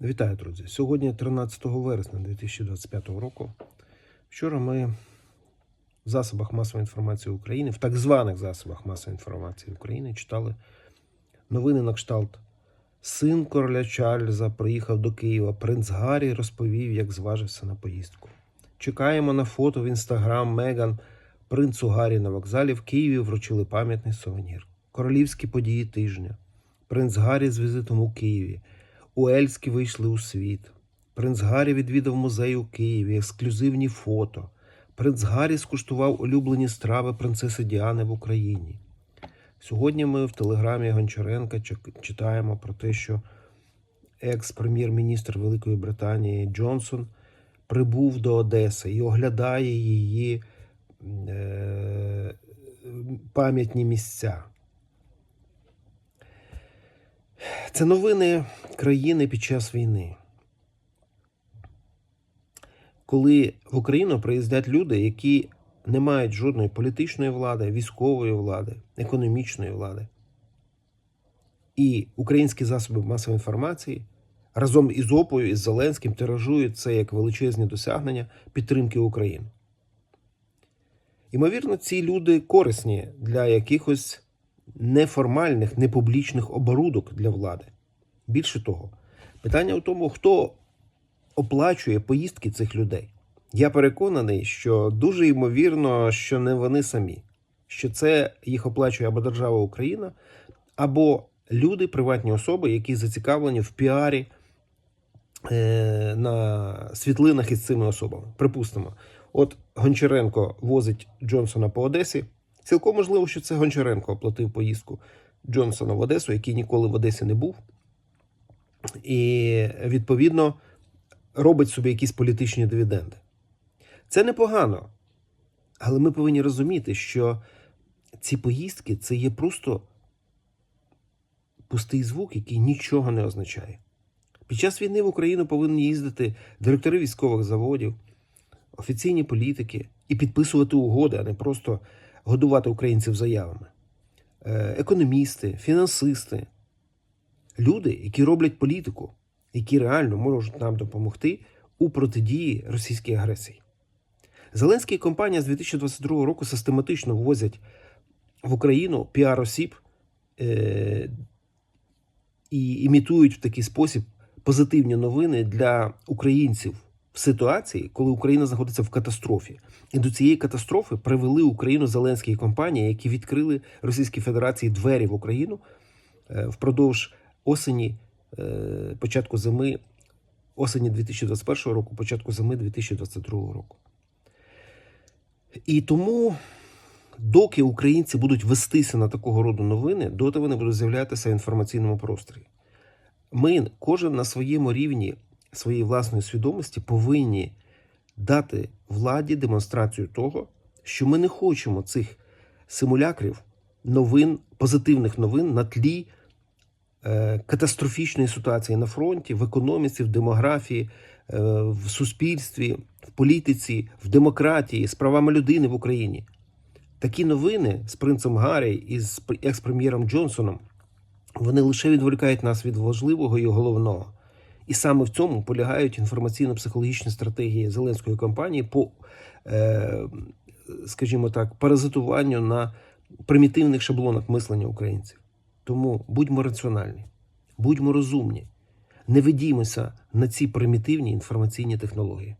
Вітаю, друзі! Сьогодні 13 вересня 2025 року. Вчора ми в засобах масової інформації України, в так званих засобах масової інформації України, читали новини на кшталт. Син короля Чарльза приїхав до Києва. Принц Гаррі розповів, як зважився на поїздку. Чекаємо на фото в інстаграм Меган. Принцу Гаррі на вокзалі в Києві вручили пам'ятний сувенір. Королівські події тижня. Принц Гаррі з візитом у Києві. Уельські вийшли у світ. Принц Гаррі відвідав музей у Києві, ексклюзивні фото. Принц Гаррі скуштував улюблені страви принцеси Діани в Україні. Сьогодні ми в телеграмі Гончаренка читаємо про те, що екс-прем'єр-міністр Великої Британії Джонсон прибув до Одеси і оглядає її е, пам'ятні місця. Це новини країни під час війни. Коли в Україну приїздять люди, які не мають жодної політичної влади, військової влади, економічної влади. І українські засоби масової інформації разом із ОПою, із Зеленським тиражують це як величезні досягнення підтримки України. Ймовірно, ці люди корисні для якихось неформальних, непублічних оборудок для влади. Більше того, питання в тому, хто оплачує поїздки цих людей. Я переконаний, що дуже ймовірно, що не вони самі, що це їх оплачує або держава Україна, або люди, приватні особи, які зацікавлені в піарі е, на світлинах із цими особами. Припустимо, от Гончаренко возить Джонсона по Одесі. Цілком можливо, що це Гончаренко оплатив поїздку Джонсона в Одесу, який ніколи в Одесі не був. І відповідно робить собі якісь політичні дивіденди. Це непогано, але ми повинні розуміти, що ці поїздки це є просто пустий звук, який нічого не означає. Під час війни в Україну повинні їздити директори військових заводів, офіційні політики і підписувати угоди, а не просто годувати українців заявами. Е, Економісти, фінансисти, люди, які роблять політику, які реально можуть нам допомогти у протидії російській агресії. Зеленський і компанія з 2022 року систематично ввозять в Україну піар-осіб е- і імітують в такий спосіб позитивні новини для українців в ситуації, коли Україна знаходиться в катастрофі. І до цієї катастрофи привели Україну Зеленські компанії, які відкрили Російській Федерації двері в Україну е, впродовж осені, е, початку зими, осені 2021 року, початку зими 2022 року. І тому, доки українці будуть вестися на такого роду новини, доти вони будуть з'являтися в інформаційному просторі. Ми, кожен на своєму рівні своєї власної свідомості, повинні дати владі демонстрацію того, що ми не хочемо цих симулякрів, новин, позитивних новин на тлі катастрофічної ситуації на фронті, в економіці, в демографії, е, в суспільстві, в політиці, в демократії, з правами людини в Україні. Такі новини з принцем Гаррі і з екс-прем'єром Джонсоном вони лише відволікають нас від важливого і головного. І саме в цьому полягають інформаційно-психологічні стратегії Зеленської кампанії по, е, скажімо так, паразитуванню на примітивних шаблонах мислення українців. Тому будьмо раціональні, будьмо розумні, не ведімося на ці примітивні інформаційні технології.